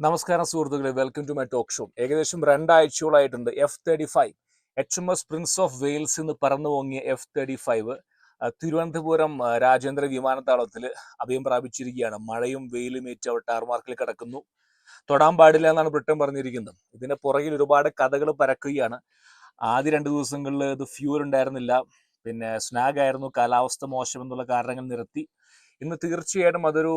നമസ്കാരം സുഹൃത്തുക്കളെ welcome to my talk show ഏകദേശം രണ്ടാഴ്ചയോളായിട്ടുണ്ട്. F thirty five H M S Prince of Wales എന്ന് പറന്നു പൊങ്ങിയ F thirty five Thiruvananthapuram Rajendra വിമാനത്താവളത്തിൽ അഭയം പ്രാപിച്ചിരിക്കുകയാണ്. മഴയും വെയിലും ഏറ്റ് അവർ ടാർമാർക്കിൽ കിടക്കുന്നു. തൊടാൻ പാടില്ല എന്നാണ് ബ്രിട്ടൻ പറഞ്ഞിരിക്കുന്നത്. ഇതിന്റെ പുറകിൽ ഒരുപാട് കഥകൾ പരക്കുകയാണ്. ആദ്യ രണ്ട് ദിവസങ്ങളിൽ ഇത് ഫ്യൂർ ഉണ്ടായിരുന്നില്ല. പിന്നെ സ്നാഗ് ആയിരുന്നു. കാലാവസ്ഥ മോശം എന്നുള്ള കാരണങ്ങൾ നിരത്തി. ഇന്ന് തീർച്ചയായിട്ടും അതൊരു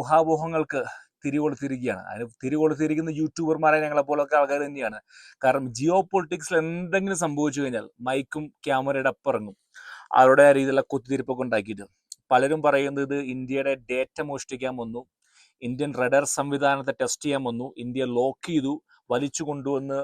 ഊഹാപോഹങ്ങൾക്ക് തിരികൊളുത്തിരിക്കുകയാണ് അതിന് തിരികൊളുത്തിരിക്കുന്ന യൂട്യൂബർമാരെ ഞങ്ങളെ പോലൊക്കെ ആൾക്കാർ തന്നെയാണ്. കാരണം ജിയോ പൊളിറ്റിക്സിൽ എന്തെങ്കിലും സംഭവിച്ചു കഴിഞ്ഞാൽ മൈക്കും ക്യാമറയുടെ അപ്പിറങ്ങും. അവരുടെ രീതിയിലുള്ള കുത്തിത്തിരിപ്പൊക്കെ ഉണ്ടാക്കിയിട്ട്. പലരും പറയുന്നത് ഇത് ഇന്ത്യയുടെ ഡേറ്റ മോഷ്ടിക്കാൻ വന്നു. ഇന്ത്യൻ റഡർ സംവിധാനത്തെ ടെസ്റ്റ് ചെയ്യാൻ വന്നു. ഇന്ത്യ ലോക്ക് ചെയ്തു. വലിച്ചു കൊണ്ടുവന്ന്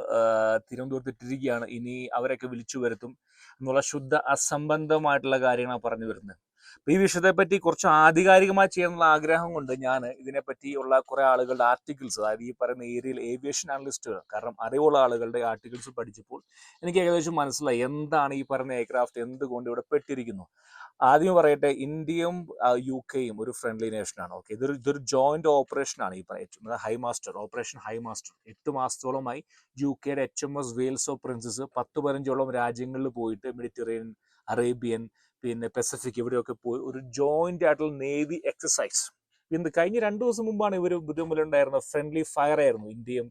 തിരുവനന്തപുരത്തിട്ടിരിക്കുകയാണ് ഇനി അവരൊക്കെ വിളിച്ചു വരുത്തും എന്നുള്ള ശുദ്ധ അസംബന്ധമായിട്ടുള്ള കാര്യങ്ങളാണ് പറഞ്ഞു വരുന്നത്. ഈ വിഷയത്തെ പറ്റി കുറച്ച് ആധികാരികമായി ചെയ്യാനുള്ള ആഗ്രഹം കൊണ്ട് ഞാൻ ഇതിനെപ്പറ്റിയുള്ള കുറെ ആളുകളുടെ ആർട്ടിക്കിൾസ് അതായത് ഈ പറയുന്ന ഏരിയയിൽ ഏവിയേഷൻ അനലിസ്റ്റുകൾ കാരണം അറിവുള്ള ആളുകളുടെ ആർട്ടിക്കിൾസ് പഠിച്ചപ്പോൾ എനിക്ക് ഏകദേശം മനസ്സിലായി എന്താണ് ഈ പറയുന്ന എയർക്രാഫ്റ്റ് എന്തുകൊണ്ട് ഇവിടെ പെട്ടിരിക്കുന്നു. ആദ്യം പറയട്ടെ ഇന്ത്യയും യു കെയും ഒരു ഫ്രണ്ട്ലി നേഷനാണ് ഓക്കെ ഇതൊരു ഇതൊരു ജോയിന്റ് ഓപ്പറേഷൻ ആണ് ഈ പറയുന്നത് high master operation high master എട്ട് മാസത്തോളമായി യു കെയുടെ H M S Wales of princess പത്ത് പതിനഞ്ചോളം രാജ്യങ്ങളിൽ പോയിട്ട് മെഡിറ്ററേനിയൻ അറേബ്യൻ പിന്നെ പെസഫിക് ഇവിടെയൊക്കെ പോയി. ഒരു ജോയിന്റ് ആയിട്ടുള്ള നേവി എക്സസൈസ് ഇന്ന് കഴിഞ്ഞ രണ്ടു ദിവസം മുമ്പാണ് ഇവർ തമ്മിലുണ്ടായിരുന്ന ഫ്രണ്ട്ലി ഫയർ ആയിരുന്നു ഇന്ത്യയും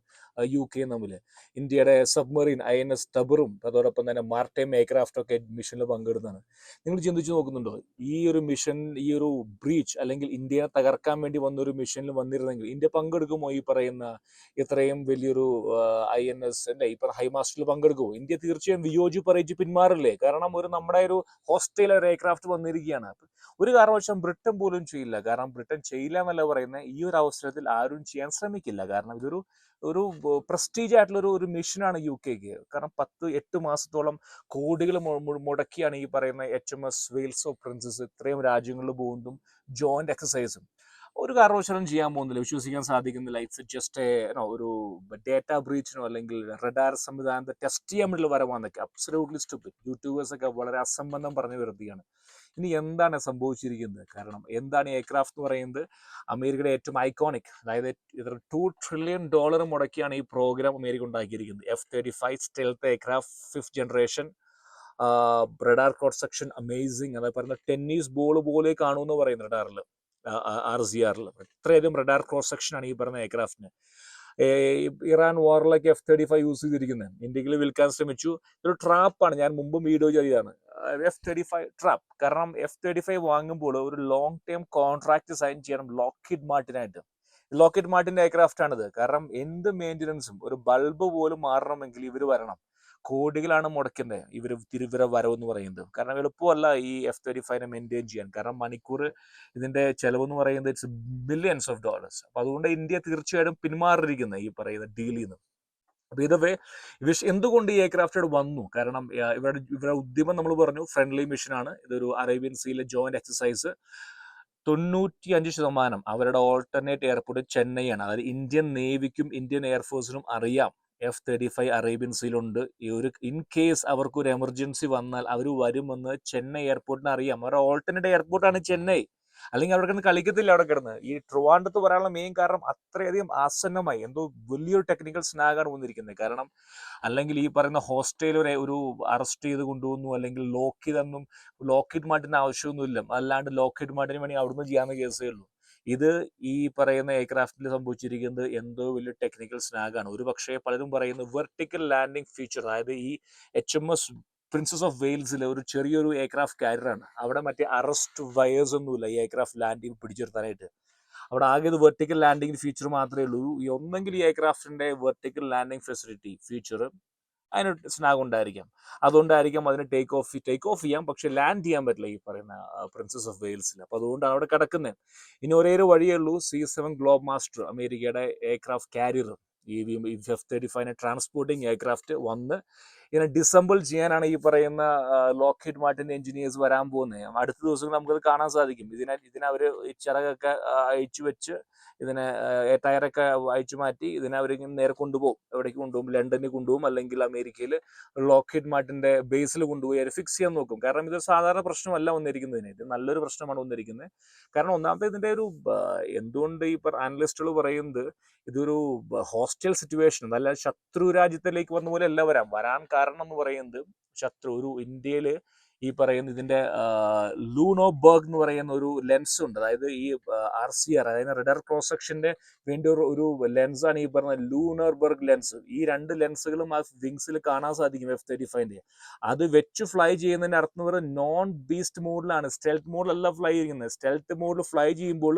യു കെയും തമ്മിൽ ഇന്ത്യയുടെ സബ്മറീൻ ഐ എൻ എസ് ടബറും അതോടൊപ്പം തന്നെ മാർട്ടൈം എയർക്രാഫ്റ്റ് ഒക്കെ മിഷനിൽ പങ്കെടുത്താണ് നിങ്ങൾ ചിന്തിച്ചു നോക്കുന്നുണ്ടോ? ഈ ഒരു മിഷൻ ഈ ഒരു ബ്രീച്ച് അല്ലെങ്കിൽ ഇന്ത്യയെ തകർക്കാൻ വേണ്ടി വന്ന ഒരു മിഷനിൽ വന്നിരുന്നെങ്കിൽ ഇന്ത്യ പങ്കെടുക്കുമോ ഈ പറയുന്ന ഇത്രയും വലിയൊരു ഐ എൻ എസ് അല്ലെ ഇപ്പം ഹൈമാസ്റ്റിൽ പങ്കെടുക്കുമോ ഇന്ത്യ തീർച്ചയായും വിയോജി പറയിച്ച് പിന്മാറില്ലേ? കാരണം ഒരു നമ്മുടെ ഒരു ഹോസ്റ്റൈൽ ഒരു എയർക്രാഫ്റ്റ് വന്നിരിക്കുകയാണ്. ഒരു കാരണവശാലും ബ്രിട്ടൻ പോലും ചെയ്യില്ല. കാരണം ബ്രിട്ടൻ ചെയ്യില്ല എന്നല്ല പറയുന്നത് ഈ ഒരു അവസരത്തിൽ ആരും ചെയ്യാൻ ശ്രമിക്കില്ല. കാരണം ഇതൊരു ഒരു പ്രസ്റ്റീജ് ആയിട്ടുള്ള ഒരു മിഷനാണ് യു കെക്ക് കാരണം പത്ത് എട്ട് മാസത്തോളം കോടികൾ മുടക്കിയാണ് ഈ പറയുന്ന H M S Wales of princess ഇത്രയും രാജ്യങ്ങളിൽ പോകുന്നതും ജോയിന്റ് എക്സസൈസും ഒരു കാരണവശാലും ചെയ്യാൻ പോകുന്നില്ല. വിശ്വസിക്കാൻ സാധിക്കുന്നില്ല. ഇറ്റ്സ് ജസ്റ്റ് ഒരു ഡേറ്റ ബ്രീച്ചിനോ അല്ലെങ്കിൽ റഡാർ സംവിധാനത്തെ ടെസ്റ്റ് ചെയ്യാൻ വേണ്ടി വരവാന്നൊക്കെ. അബ്സലൂട്ട്ലി യൂട്യൂബേഴ്സ് ഒക്കെ വളരെ അസംബന്ധം പറഞ്ഞു വരുത്തിയാണ് ഇനി എന്താണ് സംഭവിച്ചിരിക്കുന്നത്? കാരണം എന്താണ് എയർക്രാഫ്റ്റ് എന്ന് പറയുന്നത്? അമേരിക്കയുടെ ഏറ്റവും ഐക്കോണിക് അതായത് ഇത്ര ടു ട്രില്യൺ ഡോളർ മുടക്കിയാണ് ഈ പ്രോഗ്രാം അമേരിക്ക ഉണ്ടാക്കിയിരിക്കുന്നത്. F thirty five stealth aircraft fifth generation radar cross section amazing അതായത് പറയുന്ന ടെന്നീസ് ബോൾ പോലെ കാണുമെന്ന് പറയുന്നു റഡാറിൽ ആർ സി ആറിൽ ഇത്രയധികം റഡാർ ക്രോസ് സെക്ഷൻ ആണ് ഈ പറയുന്ന എയർക്രാഫ്റ്റിന് ഇറാൻ വാറിലേക്ക് എഫ് തേർട്ടി ഫൈവ് യൂസ് ചെയ്തിരിക്കുന്നത് ഇന്ത്യയിൽ വിൽക്കാൻ ശ്രമിച്ചു. ഇതൊരു ട്രാപ്പാണ് ഞാൻ മുമ്പും വീഡിയോ ചെയ്തതാണ്. എഫ് തേർട്ടി ഫൈവ് ട്രാപ്പ് കാരണം എഫ് തേർട്ടി ഫൈവ് വാങ്ങുമ്പോൾ ഒരു ലോങ് ടേം കോൺട്രാക്ട് സൈൻ ചെയ്യണം ലോക്കിഡ് മാർട്ടിനായിട്ട് ലോക്കിഡ് മാർട്ടിന്റെ എയർക്രാഫ്റ്റ് ആണിത്. കാരണം എന്ത് മെയിന്റനൻസും ഒരു ബൾബ് പോലും മാറണമെങ്കിൽ ഇവർ വരണം. കോടികളാണ് മുടക്കുന്നത് ഇവർ തിരുവര വരവ് എന്ന് പറയുന്നത്. കാരണം എളുപ്പമല്ല ഈ എഫ് തേർട്ടി ഫൈവിനെ മെയിന്റെയിൻ ചെയ്യാൻ. കാരണം മണിക്കൂർ ഇതിന്റെ ചെലവ് എന്ന് പറയുന്നത് ഇറ്റ്സ് ബില്യൺസ് ഓഫ് ഡോളേഴ്സ് അപ്പൊ അതുകൊണ്ട് ഇന്ത്യ തീർച്ചയായിട്ടും പിന്മാറിയിരിക്കുന്നത് ഈ പറയുന്ന ഡീലിൽ നിന്ന് അപ്പൊ ഇതവേ വിഷ് എന്തുകൊണ്ട് ഈ എയർക്രാഫ്റ്റ് വന്നു? കാരണം ഇവരുടെ ഇവരുടെ ഉദ്യമം നമ്മൾ പറഞ്ഞു ഫ്രണ്ട്ലി മിഷനാണ് ഇതൊരു അറേബ്യൻ സീയിലെ ജോയിന്റ് എക്സസൈസ് തൊണ്ണൂറ്റി അഞ്ച് ശതമാനം അവരുടെ ഓൾട്ടർനേറ്റ് എയർപോർട്ട് ചെന്നൈയാണ്. അതായത് ഇന്ത്യൻ നേവിക്കും ഇന്ത്യൻ എയർഫോഴ്സിനും അറിയാം. എഫ് തേർട്ടി ഫൈവ് അറേബ്യൻ സീലുണ്ട് ഈ ഒരു ഇൻ കേസ് അവർക്ക് ഒരു എമർജൻസി വന്നാൽ അവർ വരുമെന്ന് ചെന്നൈ എയർപോർട്ടിന് അറിയാം. അവരുടെ ഓൾട്ടർനേറ്റ് എയർപോർട്ടാണ് ചെന്നൈ. അല്ലെങ്കിൽ അവിടെ കിടന്ന് കളിക്കത്തില്ല അവിടെ കിടന്ന്. ഈ ട്രിവാൻഡത്ത് പറയാനുള്ള മെയിൻ കാരണം അത്രയധികം ആസന്നമായി. എന്തോ വലിയൊരു ടെക്നിക്കൽ സ്നാഗാണ് വന്നിരിക്കുന്നത്. കാരണം അല്ലെങ്കിൽ ഈ പറയുന്ന ഹോസ്റ്റലിൽ ഒരു ഒരു അറസ്റ്റ് ചെയ്ത് കൊണ്ടുവന്നു അല്ലെങ്കിൽ ലോക്ക് ചെയ്തെന്നും ലോക്കിഡ് മാർട്ടിന് ആവശ്യമൊന്നുമില്ല. അല്ലാണ്ട് ലോക്കിഡ് മാർട്ടിന് വേണമെങ്കിൽ അവിടുന്ന് ചെയ്യാവുന്ന കേസേ ഉള്ളൂ. ഇത് ഈ പറയുന്ന എയർക്രാഫ്റ്റിൽ സംഭവിച്ചിരിക്കുന്നത് എന്തോ വലിയ ടെക്നിക്കൽ സ്നാഗാണ് ഒരു പക്ഷേ പലരും പറയുന്നത് വെർട്ടിക്കൽ ലാൻഡിംഗ് ഫീച്ചർ അതായത് ഈ H M S princess of വെയിൽസിലെ ഒരു ചെറിയൊരു എയർക്രാഫ്റ്റ് കാരിയറാണ് അവിടെ മറ്റേ അറസ്റ്റ് വയേഴ്സ് ഒന്നുമില്ല ഈ എയർക്രാഫ്റ്റ് ലാൻഡിംഗ് പിടിച്ചെടുത്താനായിട്ട്. അവിടെ ആകെ ഇത് വെർട്ടിക്കൽ ലാൻഡിംഗ് ഫീച്ചർ മാത്രമേ ഉള്ളൂ. ഈ ഒന്നെങ്കിൽ ഈ എയർക്രാഫ്റ്റിന്റെ വെർട്ടിക്കൽ ലാൻഡിംഗ് ഫെസിലിറ്റി ഫീച്ചർ അതിന് സ്നാഗ് ഉണ്ടായിരിക്കാം. അതുകൊണ്ടായിരിക്കാം അതിന് ടേക്ക് ഓഫ് ടേക്ക് ഓഫ് ചെയ്യാം. പക്ഷെ ലാൻഡ് ചെയ്യാൻ പറ്റില്ല ഈ പറയുന്ന പ്രിൻസസ് ഓഫ് വെയിൽസിൽ അപ്പൊ അതുകൊണ്ടാണ് അവിടെ കിടക്കുന്നത് ഇനി ഒരേ ഒരു വഴിയേ ഉള്ളൂ. സി സെവൻ ഗ്ലോബ് മാസ്റ്റർ അമേരിക്കയുടെ എയർക്രാഫ്റ്റ് കാരിയർ ഈ എഫ് തേർട്ടി ഫൈവിനെ ട്രാൻസ്പോർട്ടിങ് എയർക്രാഫ്റ്റ് വന്ന് ഇതിനെ ഡിസംബിൾ ചെയ്യാനാണ് ഈ പറയുന്ന ലോക്കറ്റ് മാർട്ടിന്റെ എഞ്ചിനീയേഴ്സ് വരാൻ പോകുന്നത്. അടുത്ത ദിവസങ്ങൾ നമുക്കത് കാണാൻ സാധിക്കും. ഇതിനെ ഇതിനവർ ചിറകൊക്കെ അയച്ചു വെച്ച് ഇതിനെ ടയറൊക്കെ അയച്ചു മാറ്റി ഇതിനെ അവർ നേരെ കൊണ്ടുപോകും. എവിടേക്ക് കൊണ്ടുപോകും? ലണ്ടനിൽ കൊണ്ടുപോകും. അല്ലെങ്കിൽ അമേരിക്കയിൽ ലോക്കറ്റ് മാർട്ടിന്റെ ബേസിൽ കൊണ്ടുപോയി അവർ ഫിക്സ് ചെയ്യാൻ നോക്കും. കാരണം ഇതൊരു സാധാരണ പ്രശ്നമല്ല വന്നിരിക്കുന്നതിന്. ഇത് നല്ലൊരു പ്രശ്നമാണ് വന്നിരിക്കുന്നത്. കാരണം ഒന്നാമത്തെ ഇതിന്റെ ഒരു എന്തുകൊണ്ട് ഈ അനലിസ്റ്റുകൾ പറയുന്നത് ഇതൊരു ഹോസ്റ്റൽ സിറ്റുവേഷൻ നല്ല ശത്രു രാജ്യത്തിലേക്ക് വന്ന പോലെ അല്ല വരാം വരാൻ കാരണം എന്ന് പറയുന്നത് ശത്രു ഒരു ഇന്ത്യയിൽ ഈ പറയുന്ന ഇതിന്റെ ലൂണോ ബർഗ് എന്ന് പറയുന്ന ഒരു ലെൻസ് ഉണ്ട്. അതായത് ഈ ആർ സി ആർ അതായത് റെഡർ ക്രോസ് സെക്ഷന്റെ വേണ്ടി ഒരു ഒരു ലെൻസാണ് ഈ പറഞ്ഞ ലൂണർ ബർഗ് ലെൻസ് ഈ രണ്ട് ലെൻസുകളും ആ വിങ്സിൽ കാണാൻ സാധിക്കും എഫ് തേർട്ടി ഫൈവിന്റെ അത് വെച്ച് ഫ്ലൈ ചെയ്യുന്നതിന്റെ അർത്ഥം പറയുന്നത് നോൺ ബീസ്റ്റ് മോഡിലാണ് സ്റ്റെൽത്ത് മോഡിലല്ല ഫ്ലൈ ചെയ്യുന്നത്. സ്റ്റെൽത്ത് മോഡിൽ ഫ്ലൈ ചെയ്യുമ്പോൾ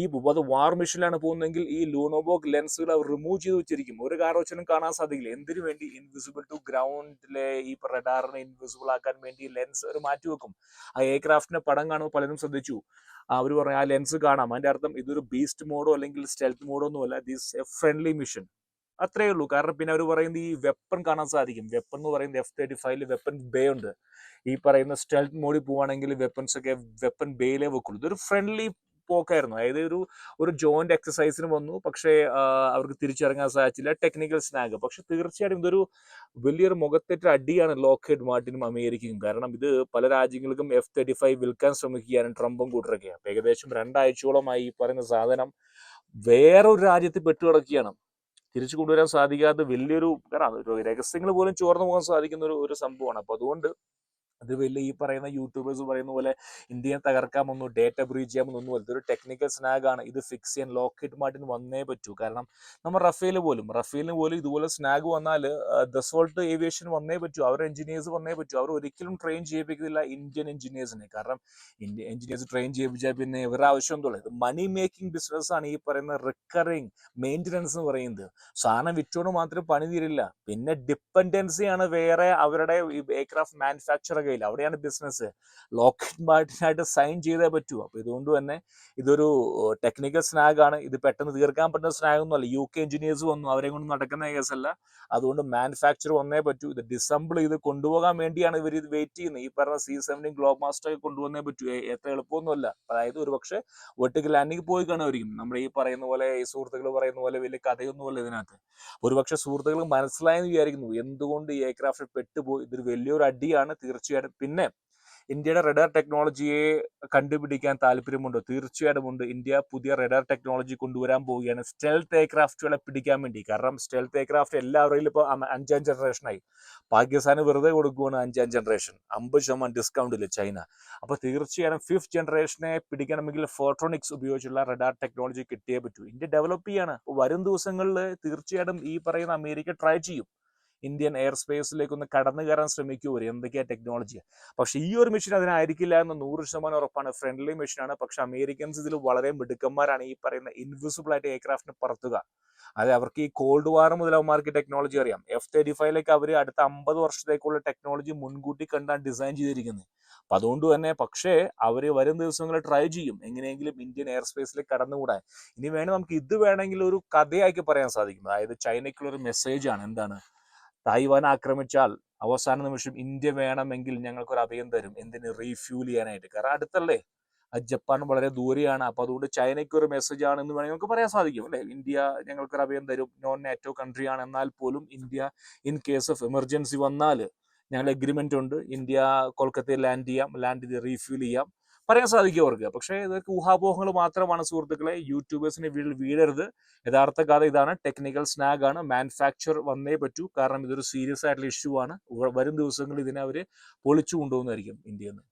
ഈ അത് വാർ മിഷനിലാണ് പോകുന്നതെങ്കിൽ ഈ ലൂണോബോഗ് ലെൻസുകൾ അവർ റിമൂവ് ചെയ്ത് വെച്ചിരിക്കും. ഒരു കാരണവശാലും കാണാൻ സാധിക്കില്ല. എന്തിനു വേണ്ടി? ഇൻവിസിബിൾ ടു ഗ്രൗണ്ടിലെ ഈ റഡാറിനെ ഇൻവിസിബിൾ ആക്കാൻ വേണ്ടി ലെൻസ് ഒരു മാറ്റി വെക്കും. ആ എയർക്രാഫ്റ്റിന്റെ പടം കാണുമ്പോൾ പലരും ശ്രദ്ധിച്ചു. അവർ പറഞ്ഞു ആ ലെൻസ് കാണാം. അതിന്റെ അർത്ഥം ഇതൊരു ബീസ്റ്റ് മോഡോ അല്ലെങ്കിൽ സ്റ്റെൽത്ത് മോഡോ ഒന്നും അല്ല. ദിസ് എ ഫ്രണ്ട്ലി മിഷൻ അത്രേ ഉള്ളൂ. കാരണം പിന്നെ അവർ പറയുന്നത് ഈ വെപ്പൺ കാണാൻ സാധിക്കും. വെപ്പൺ എന്ന് പറയുന്നത് എഫ് തേർട്ടി ഫൈവിൽ വെപ്പൺ ബേ ഉണ്ട്. ഈ പറയുന്ന സ്റ്റെൽത്ത് മോഡിൽ പോവാണെങ്കിൽ വെപ്പൺസ് ഒക്കെ വെപ്പൺ ബേയിലേ വെക്കുള്ളൂ. ഇതൊരു ഫ്രണ്ട്ലി പോക്കായിരുന്നു. അതായത് ഒരു ഒരു ജോയിന്റ് എക്സസൈസിന് വന്നു. പക്ഷേ അവർക്ക് തിരിച്ചിറങ്ങാൻ സാധിച്ചില്ല. ടെക്നിക്കൽ സ്നാഗ് പക്ഷെ തീർച്ചയായിട്ടും ഇതൊരു വലിയൊരു മുഖത്തേറ്റ അടിയാണ് ലോക്ക്ഹെഡ് മാർട്ടിനും അമേരിക്കയും. കാരണം ഇത് പല രാജ്യങ്ങൾക്കും എഫ് തേർട്ടി ഫൈവ് വിൽക്കാൻ ശ്രമിക്കുകയാണ് ട്രംപും കൂട്ടരൊക്കെ ഏകദേശം രണ്ടാഴ്ചയോളമായി ഈ പറയുന്ന സാധനം വേറൊരു രാജ്യത്ത് പെട്ടുകിടക്കുകയാണ്. തിരിച്ചു കൊണ്ടുവരാൻ സാധിക്കാത്ത വലിയൊരു കാരണം രഹസ്യങ്ങൾ പോലും ചോർന്നു പോകാൻ സാധിക്കുന്ന ഒരു ഒരു സംഭവമാണ്. അപ്പൊ അതുകൊണ്ട് അത് വലിയ ഈ പറയുന്ന യൂട്യൂബേഴ്സ് പറയുന്ന പോലെ ഇന്ത്യയെ തകർക്കാമെന്നു ഡേറ്റ ബ്രീച്ച് ചെയ്യാമെന്നൊന്നും അല്ല ഇതൊരു ടെക്നിക്കൽ സ്നാഗ് ആണ്. ഇത് ഫിക്സ് ചെയ്യാൻ ലോക്കറ്റ് മാർട്ടിന് വന്നേ പറ്റൂ. കാരണം നമ്മൾ റഫേൽ പോലും റഫേലിന് പോലും ഇതുപോലെ സ്നാഗ് വന്നാൽ ദസോൾട്ട് ഏവിയേഷൻ വന്നേ പറ്റൂ. അവർ എഞ്ചിനീയേഴ്സ് വന്നേ പറ്റൂ. അവർ ഒരിക്കലും ട്രെയിൻ ചെയ്യിപ്പിക്കുന്നില്ല ഇന്ത്യൻ എഞ്ചിനീയേഴ്സിനെ കാരണം ഇന്ത്യൻ എഞ്ചിനീയേഴ്സ് ട്രെയിൻ ചെയ്യിപ്പിച്ചാൽ പിന്നെ ഇവരുടെ ആവശ്യം എന്തുള്ളത് ഇത് മണി മേക്കിംഗ് ബിസിനസ് ആണ് ഈ പറയുന്ന റിക്കറിങ് മെയിന്റനൻസ് എന്ന് പറയുന്നത്. സാധനം വിറ്റോണ്ട് മാത്രം പണി തീരില്ല. പിന്നെ ഡിപ്പെൻഡൻസിയാണ് വേറെ അവരുടെ എയർക്രാഫ്റ്റ് മാനുഫാക്ചർ കയ്യിൽ അവിടെയാണ് ബിസിനസ് ലോക്കറ്റ് മാർട്ടിനായിട്ട് സൈൻ ചെയ്തേ പറ്റൂ. അപ്പോൾ ഇതുകൊണ്ട് തന്നെ ഇതൊരു ടെക്നിക്കൽ സ്നാഗ് ആണ് ഇത് പെട്ടെന്ന് തീർക്കാൻ പറ്റുന്ന സ്നാഗ് ഒന്നും അല്ല യു കെ എഞ്ചിനീയേഴ്സ് വന്നു. അവരെ കൊണ്ട് നടക്കുന്ന കേസല്ല. അതുകൊണ്ട് മാനുഫാക്ചർ വന്നേ പറ്റൂ. ഇത് ഡിസംബിൾ ഇത് കൊണ്ടുപോകാൻ വേണ്ടിയാണ് ഇവർ ഇത് വെയിറ്റ് ചെയ്യുന്നത്. ഈ പറഞ്ഞ സി സെവന്റീൻ ഗ്ലോബ് മാസ്റ്റർ കൊണ്ടുവന്നേ പറ്റൂ. എത്ര എളുപ്പമൊന്നുമല്ല. അതായത് ഒരു പക്ഷേ വെട്ടിക്ക് ലാൻഡിങ് പോയി കാണുമായിരിക്കും. നമ്മുടെ ഈ പറയുന്ന പോലെ ഈ സുഹൃത്തുക്കൾ പറയുന്ന പോലെ വലിയ കഥയൊന്നുമല്ല ഇതിനകത്ത്. ഒരുപക്ഷെ സുഹൃത്തുക്കൾ മനസ്സിലായെന്ന് വിചാരിക്കുന്നു. എന്തുകൊണ്ട് ഈ എയർക്രാഫ്റ്റ് പെട്ടുപോയി? ഇതൊരു വലിയൊരു അടിയാണ്. തീർച്ചയായിട്ടും പിന്നെ ഇന്ത്യയുടെ റഡാർ ടെക്നോളജിയെ കണ്ടുപിടിക്കാൻ താല്പര്യമുണ്ടോ? തീർച്ചയായിട്ടും ഉണ്ട്. ഇന്ത്യ പുതിയ റഡാർ ടെക്നോളജി കൊണ്ടുവരാൻ പോവുകയാണ്. സ്റ്റെൽത്ത് എയർക്രാഫ്റ്റുകളെ പിടിക്കാൻ വേണ്ടി. കാരണം സ്റ്റെൽത്ത് എയർക്രാഫ്റ്റ് എല്ലാവരെയും ഇപ്പോൾ അഞ്ചാം ജനറേഷനായി പാകിസ്ഥാന് വെറുതെ കൊടുക്കുകയാണ് അഞ്ചാം ജനറേഷൻ അമ്പത് ശതമാനം ഡിസ്കൗണ്ടിൽ ചൈന. അപ്പോൾ തീർച്ചയായും ഫിഫ്ത് ജനറേഷനെ പിടിക്കണമെങ്കിൽ ഫോട്ടോണിക്സ് ഉപയോഗിച്ചുള്ള റഡാർ ടെക്നോളജി കിട്ടിയേ പറ്റൂ. ഇന്ത്യ ഡെവലപ്പ് ചെയ്യാണ്. വരും ദിവസങ്ങളിൽ തീർച്ചയായിട്ടും ഈ പറയുന്ന അമേരിക്ക ട്രൈ ചെയ്യും. ഇന്ത്യൻ എയർ സ്പേസിലേക്ക് ഒന്ന് കടന്നു കയറാൻ ശ്രമിക്കൂ. എന്തൊക്കെയാ ടെക്നോളജി പക്ഷെ ഈ ഒരു മെഷീൻ അതിനായിരിക്കില്ല എന്ന് നൂറ് ശതമാനം ഉറപ്പാണ്. ഫ്രണ്ട്ലി മെഷീനാണ് പക്ഷെ അമേരിക്കൻസ് ഇതിൽ വളരെ മിടുക്കന്മാരാണ് ഈ പറയുന്ന ഇൻവിസിബിൾ ആയിട്ട് എയർക്രാഫ്റ്റിന് പറത്തുക. അത് അവർക്ക് ഈ കോൾഡ് വാർ മുതൽ അവന്മാർക്ക് ടെക്നോളജി അറിയാം. എഫ് തേർട്ടി ഫൈവിലേക്ക് അവർ അടുത്ത അമ്പത് വർഷത്തേക്കുള്ള ടെക്നോളജി മുൻകൂട്ടി കണ്ടാണ് ഡിസൈൻ ചെയ്തിരിക്കുന്നത്. അപ്പൊ അതുകൊണ്ട് തന്നെ പക്ഷേ അവർ വരും ദിവസങ്ങളിൽ ട്രൈ ചെയ്യും. എങ്ങനെയെങ്കിലും ഇന്ത്യൻ എയർ സ്പേസിലേക്ക് കടന്നുകൂടാൻ. ഇനി വേണമെങ്കിൽ നമുക്ക് ഇത് വേണമെങ്കിൽ ഒരു കഥയാക്കി പറയാൻ സാധിക്കും. അതായത് ചൈനയ്ക്കുള്ള ഒരു മെസ്സേജ് ആണ്. എന്താണ്? തായ്വാൻ ആക്രമിച്ചാൽ അവസാന നിമിഷം ഇന്ത്യ വേണമെങ്കിൽ ഞങ്ങൾക്കൊരു അഭയം തരും. എന്തിന്? റീഫ്യൂൽ ചെയ്യാനായിട്ട്. കാരണം അടുത്തല്ലേ? ജപ്പാൻ വളരെ ദൂരെയാണ്. അപ്പൊ അതുകൊണ്ട് ചൈനയ്ക്ക് ഒരു മെസ്സേജ് ആണ് എന്ന് വേണമെങ്കിൽ നമുക്ക് പറയാൻ സാധിക്കും അല്ലെ? ഇന്ത്യ ഞങ്ങൾക്കൊരു അഭയം തരും. നോൺ നാറ്റോ കൺട്രി ആണ്. എന്നാൽ പോലും India in case of emergency വന്നാൽ ഞങ്ങൾ എഗ്രിമെന്റ് ഉണ്ട്. ഇന്ത്യ കൊൽക്കത്തയിൽ ലാൻഡ് ചെയ്യാം. ലാൻഡ് ചെയ്ത് റീഫ്യൂൽ ചെയ്യാം. പറയാൻ സാധിക്കും അവർക്ക്. പക്ഷേ ഇതൊക്കെ ഊഹാപോഹങ്ങൾ മാത്രമാണ് സുഹൃത്തുക്കളെ. യൂട്യൂബേഴ്സിന് വീട്ടിൽ വീഴരുത്. യഥാർത്ഥ കഥ ഇതാണ്. ടെക്നിക്കൽ സ്നാഗ് ആണ്. മാനുഫാക്ചർ വന്നേ പറ്റൂ. കാരണം ഇതൊരു സീരിയസ് ആയിട്ടുള്ള ഇഷ്യൂ ആണ്. വരും ദിവസങ്ങളിൽ ഇതിനെ അവർ പൊളിച്ചു കൊണ്ടുപോകുന്നതായിരിക്കും ഇന്ത്യയിൽ നിന്ന്.